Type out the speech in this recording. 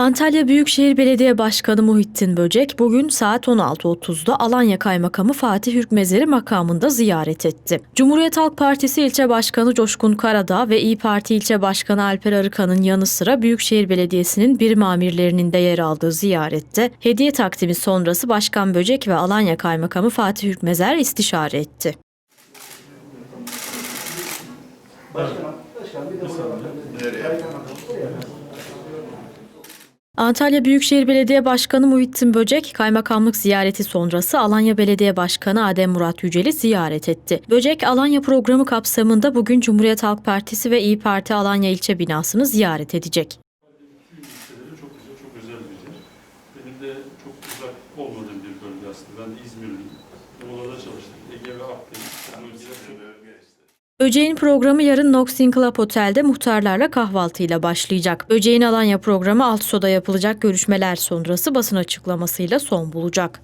Antalya Büyükşehir Belediye Başkanı Muhittin Böcek bugün saat 16.30'da Alanya Kaymakamı Fatih Hürkmezer'i makamında ziyaret etti. Cumhuriyet Halk Partisi İlçe Başkanı Coşkun Karadağ ve İyi Parti İlçe Başkanı Alper Arıkan'ın yanı sıra Büyükşehir Belediyesi'nin birim amirlerinin de yer aldığı ziyarette hediye takdimi sonrası Başkan Böcek ve Alanya Kaymakamı Fatih Hürkmezer istişare etti. Antalya Büyükşehir Belediye Başkanı Muhittin Böcek, kaymakamlık ziyareti sonrası Alanya Belediye Başkanı Adem Murat Yücel'i ziyaret etti. Böcek, Alanya programı kapsamında bugün Cumhuriyet Halk Partisi ve İyi Parti Alanya ilçe binasını ziyaret edecek. Çok güzel, çok özel bir yer. Benim de çok uzak olmadığım bir bölge aslında. Ben de İzmirliyim. Muğla'da çalıştım. Ege ve Akdeniz. Böceğin programı yarın Noxing Club Otel'de muhtarlarla kahvaltıyla başlayacak. Böceğin Alanya programı Altso'da yapılacak görüşmeler sonrası basın açıklamasıyla son bulacak.